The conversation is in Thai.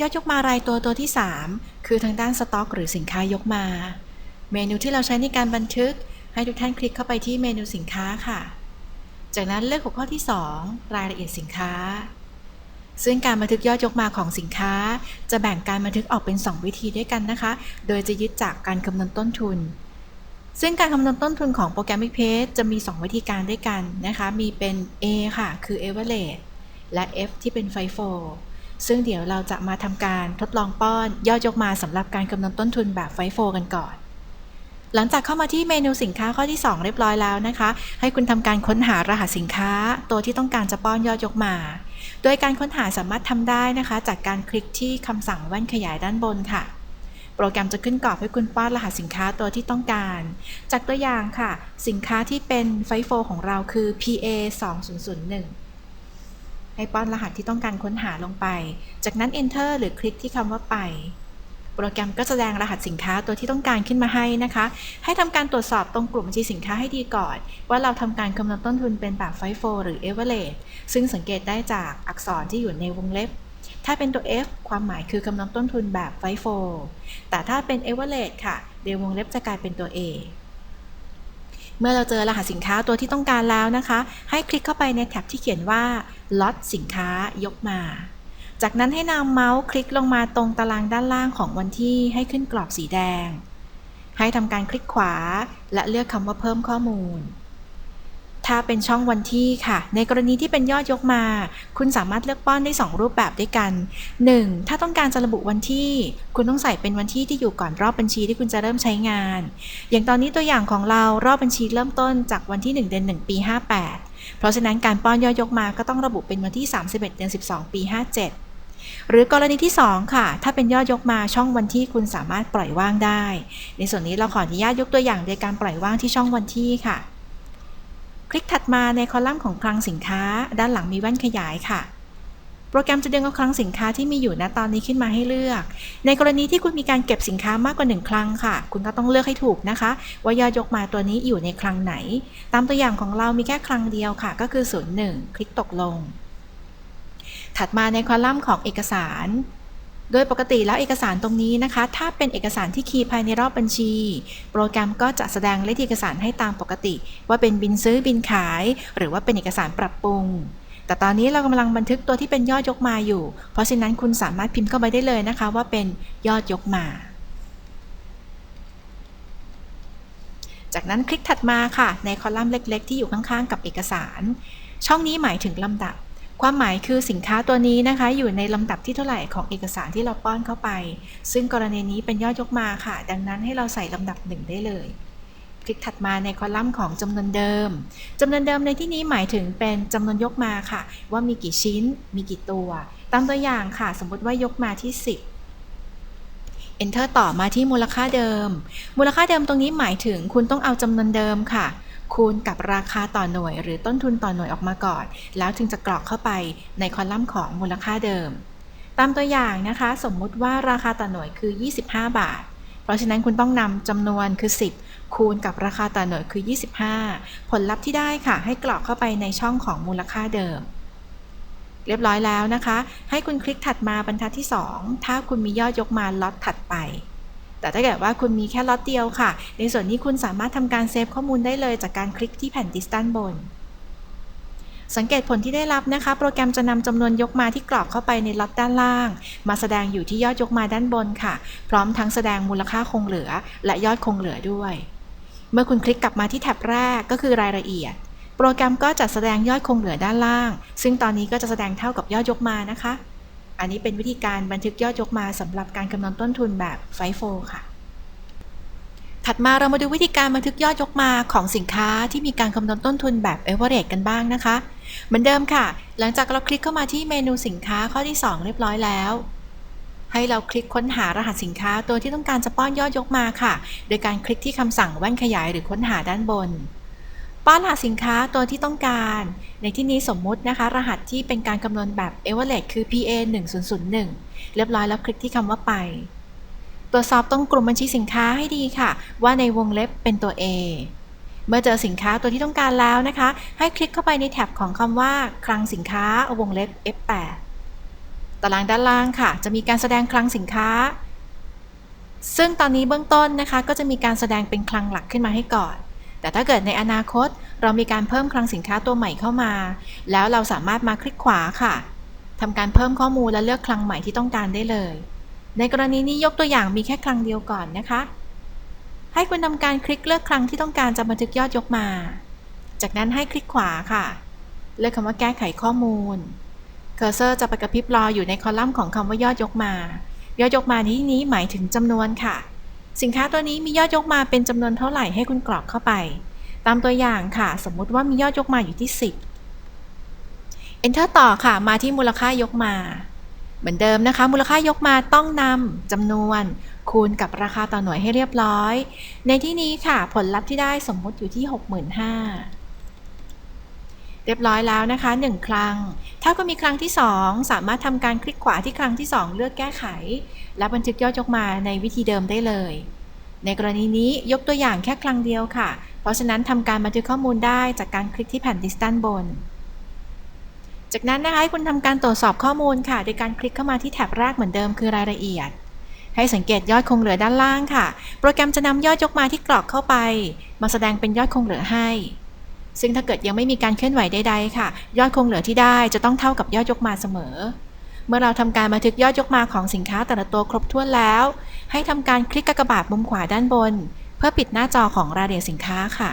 ยอดยกมารายตัวตัวที่ 3 คือทางด้านสต็อก หรือสินค้ายกมา เมนูที่เราใช้ในการบันทึก ให้ทุกท่านคลิกเข้าไปที่เมนูสินค้าค่ะ จากนั้นเลือกหัวข้อที่ 2 รายละเอียดสินค้า ซึ่งการบันทึกยอดยกมาของสินค้า จะแบ่งการบันทึกออกเป็น 2 วิธีด้วยกันนะคะ โดยจะยึดจากการคำนวณต้นทุน ซึ่งการคำนวณต้นทุนของโปรแกรม Page จะมี 2 วิธีการด้วยกันนะคะ มีเป็น A ค่ะ คือ average และ F ที่เป็น FIFO ซึ่งเดี๋ยวเราจะมาทำการทดลองป้อนยอดยกมาสำหรับการคำนวณต้นทุนแบบ FIFO กันก่อน หลังจากเข้ามาที่เมนูสินค้าข้อที่ 2 เรียบร้อยแล้วนะคะ ให้คุณทำการค้นหารหัสสินค้า ตัวที่ต้องการจะป้อนยอดยกมา โดยการค้นหาสามารถทำได้นะคะ จากการคลิกที่คำสั่งแว่นขยายด้านบนค่ะโปรแกรมจะขึ้นกรอบให้คุณป้อนรหัสสินค้าตัวที่ต้องการ จากตัวอย่างค่ะ สินค้าที่เป็นไฟโฟของเราคือ PA 2001 ให้ป้อนรหัสที่ต้องการค้นหาลงไป จากนั้น Enter หรือคลิกที่คำว่าไป โปรแกรมก็แสดงรหัสสินค้าตัวที่ต้องการขึ้นมาให้นะคะ ให้ทำการตรวจสอบตรงกลุ่มบัญชีสินค้าให้ดีก่อน ว่าเราทำการคำนวณต้นทุนเป็นแบบไฟโฟหรือ Average ซึ่งสังเกตได้จากอักษรที่อยู่ในวงเล็บ ถ้าเป็นตัว F ความหมายคือคำนวณต้นทุนแบบไฟโฟแต่ถ้าเป็น Average ค่ะเดวงเล็บจะกลายเป็นตัว A เมื่อเราเจอรหัสสินค้าตัวที่ต้องการแล้วนะคะ ให้คลิกเข้าไปในแท็บที่เขียนว่าล็อตสินค้ายกมา จากนั้นให้นำเมาส์คลิกลงมาตรงตารางด้านล่างของวันที่ให้ขึ้นกรอบสีแดง ให้ทำการคลิกขวา และเลือกคำว่าเพิ่มข้อมูล ถ้าเป็นช่องวันที่ค่ะ ในกรณีที่เป็นยอดยกมา คุณสามารถเลือกป้อนได้ 2 รูปแบบด้วยกัน 1. ถ้าต้องการจะระบุวันที่ คุณต้องใส่เป็นวันที่ที่อยู่ก่อนรอบบัญชีที่คุณจะเริ่มใช้งาน อย่างตอนนี้ตัวอย่างของเรารอบบัญชีเริ่มต้นจากวันที่ 1 เดือน 1 ปี 58 เพราะฉะนั้นการป้อนยอดยกมาก็ต้องระบุเป็นวันที่ 31 เดือน 12 ปี 57หรือกรณีที่ 2 ค่ะ ถ้าเป็นยอดยกมาช่องวันที่คุณสามารถปล่อยว่างได้ ในส่วนนี้เราขออนุญาตยกตัวอย่างโดยการปล่อยว่างที่ช่องวันที่ค่ะ คลิกถัดมาในคอลัมน์ของคลังสินค้า ด้านหลังมีแว่นขยายค่ะ โปรแกรมจะดึงเอาคลังสินค้าที่มีอยู่ณตอนนี้ขึ้นมาให้เลือก ในกรณีที่คุณมีการเก็บสินค้ามากกว่า 1 คลังค่ะ คุณก็ต้องเลือกให้ถูกนะคะ ว่ายอดยกมาตัวนี้อยู่ในคลังไหน ตามตัวอย่างของเรามีแค่คลังเดียวค่ะ ก็คือ 01 คลิกตกลง ถัดมาในคอลัมน์ของเอกสาร โดยปกติแล้วเอกสารตรงนี้นะคะ ถ้าเป็นเอกสารที่คีย์ภายในรอบบัญชี โปรแกรมก็จะแสดงเลขเอกสารให้ตามปกติ ว่าเป็นบินซื้อบินขาย หรือว่าเป็นเอกสารปรับปรุง แต่ตอนนี้เรากำลังบันทึกตัวที่เป็นยอดยกมาอยู่ เพราะฉะนั้นคุณสามารถพิมพ์เข้าไปได้เลยนะคะ ว่าเป็นยอดยกมา จากนั้นคลิกถัดมาค่ะ ในคอลัมน์เล็ก ๆ ที่อยู่ข้างๆ กับเอกสาร ช่องนี้หมายถึงลำดับ ความหมายคือสินค้าตัวนี้นะคะ อยู่ในลำดับที่เท่าไหร่ของเอกสารที่เราป้อนเข้าไป ซึ่งกรณีนี้เป็นยอดยกมาค่ะ ดังนั้นให้เราใส่ลำดับหนึ่งได้เลย คลิกถัดมาในคอลัมน์ของจำนวนเดิมจำนวนเดิมในที่นี้หมายถึงเป็นจำนวนยกมาค่ะ ว่ามีกี่ชิ้น มีกี่ตัว ตามตัวอย่างค่ะ สมมติว่ายกมาที่ 10 Enter ต่อมาที่มูลค่าเดิม มูลค่าเดิมตรงนี้หมายถึงคุณต้องเอาจำนวนเดิมค่ะ คูณกับราคาต่อหน่วย หรือต้นทุนต่อหน่วยออกมาก่อน แล้วถึงจะกรอกเข้าไปในคอลัมน์ของมูลค่าเดิม ตามตัวอย่างนะคะ สมมุติว่าราคาต่อหน่วยคือ 25 บาท เพราะฉะนั้นคุณต้องนำจำนวนคือ 10 คูณกับราคาต่อหน่วยคือ 25 ผลลัพธ์ที่ได้ค่ะ ให้กรอกเข้าไปในช่องของมูลค่าเดิม เรียบร้อยแล้วนะคะ ให้คุณคลิกถัดมาบรรทัดที่ 2 ถ้าคุณมียอดยกมาล็อตถัดไป แต่ถ้าเกิดว่าคุณมีแค่ล็อตเดียวค่ะ ในส่วนนี้คุณสามารถทำการเซฟข้อมูลได้เลยจากการคลิกที่แผ่นดิสด้านบน สังเกตผลที่ได้รับนะคะ โปรแกรมจะนำจำนวนยกมาที่กรอกเข้าไปในล็อตด้านล่าง มาแสดงอยู่ที่ยอดยกมาด้านบนค่ะ พร้อมทั้งแสดงมูลค่าคงเหลือ และยอดคงเหลือด้วย เมื่อคุณคลิกกลับมาที่แท็บแรกก็คือรายละเอียด โปรแกรมก็จะแสดงยอดคงเหลือด้านล่าง ซึ่งตอนนี้ก็จะแสดงเท่ากับยอดยกมานะคะ อันนี้เป็นวิธีการบันทึกยอดยกมาสำหรับการคำนวณต้นทุนแบบไฟโฟค่ะ ถัดมาเรามาดูวิธีการบันทึกยอดยกมาของสินค้าที่มีการคำนวณต้นทุนแบบ average กันบ้างนะคะ เหมือนเดิมค่ะ หลังจากเราคลิกเข้ามาที่เมนูสินค้าข้อที่ 2 เรียบร้อยแล้ว ให้เราคลิกค้นหารหัสสินค้าตัวที่ต้องการจะป้อนยอดยกมาค่ะ โดยการคลิกที่คำสั่งแว่นขยายหรือค้นหาด้านบน ป้อนรหัสสินค้าตัวที่ต้องการ ในที่นี้สมมุตินะคะ รหัสที่เป็นการคำนวณแบบ average คือ PA 1001 เรียบร้อยแล้วคลิกที่คำว่าไป ตรวจสอบตรงกลุ่มบัญชีสินค้าให้ดีค่ะ ว่าในวงเล็บเป็นตัว A เมื่อเจอสินค้าตัวที่ต้องการแล้วนะคะ ให้คลิกเข้าไปในแท็บของคำว่า คลังสินค้าวงเล็บ F8 ตารางด้านล่างค่ะ จะมีการแสดงคลังสินค้า ซึ่งตอนนี้เบื้องต้นนะคะ ก็จะมีการแสดงเป็นคลังหลักขึ้นมาให้ก่อน แต่ถ้าเกิดในอนาคตเรามีการเพิ่มคลังสินค้าตัวใหม่เข้ามา แล้วเราสามารถมาคลิกขวาค่ะทำการเพิ่มข้อมูลและเลือกคลังใหม่ที่ต้องการได้เลย ในกรณีนี้ยกตัวอย่างมีแค่คลังเดียวก่อนนะคะ ให้คุณทำการคลิกเลือกคลังที่ต้องการจะบันทึกยอดยกมา จากนั้นให้คลิกขวาค่ะ เลือกคำว่าแก้ไขข้อมูล เคอร์เซอร์จะไปกระพริบรออยู่ในคอลัมน์ของคำว่ายอดยกมา ยอดยกมาที่นี้หมายถึงจำนวนค่ะ สินค้าตัวนี้มียอดยกมาเป็นจำนวนเท่าไหร่ให้คุณกรอกเข้าไป ตามตัวอย่างค่ะ สมมุติว่ามียอดยกมาอยู่ที่ 10 Enter ต่อค่ะ มาที่มูลค่ายกมา เหมือนเดิมนะคะ มูลค่ายกมาต้องนำจำนวน คูณกับราคาต่อหน่วยให้เรียบร้อย ในที่นี้ค่ะ ผลลัพธ์ที่ได้สมมุติอยู่ที่ 65,000 เรียบร้อยแล้วนะคะ 1 ครั้ง ถ้าก็มีครั้งที่ 2 สามารถทำการคลิกขวาที่ครั้งที่ 2 เลือกแก้ไข และบันทึกย่อดยกมาในวิธีเดิมได้เลย ในกรณีนี้ยกตัวอย่างแค่ครั้งเดียวค่ะ เพราะฉะนั้นทำการบันทึกข้อมูลได้จากการคลิกที่แผ่นดิสตันบน จากนั้นนะคะคุณทำการตรวจสอบข้อมูลค่ะ โดยการคลิกเข้ามาที่แท็บแรกเหมือนเดิมคือรายละเอียดให้สังเกตยอดคงเหลือด้านล่างค่ะ โปรแกรมจะนำยอดยกมาที่กรอกเข้าไป มาแสดงเป็นยอดคงเหลือให้ ซึ่งถ้าเกิดยังไม่มีการเคลื่อนไหวใดๆค่ะ ยอดคงเหลือที่ได้จะต้องเท่ากับยอดยกมาเสมอ เมื่อเราทำการบันทึกยอดยกมาของสินค้าแต่ละตัวครบถ้วนแล้ว ให้ทำการคลิกกากบาดมุมขวาด้านบน เพื่อปิดหน้าจอของรายละเอียดสินค้าค่ะ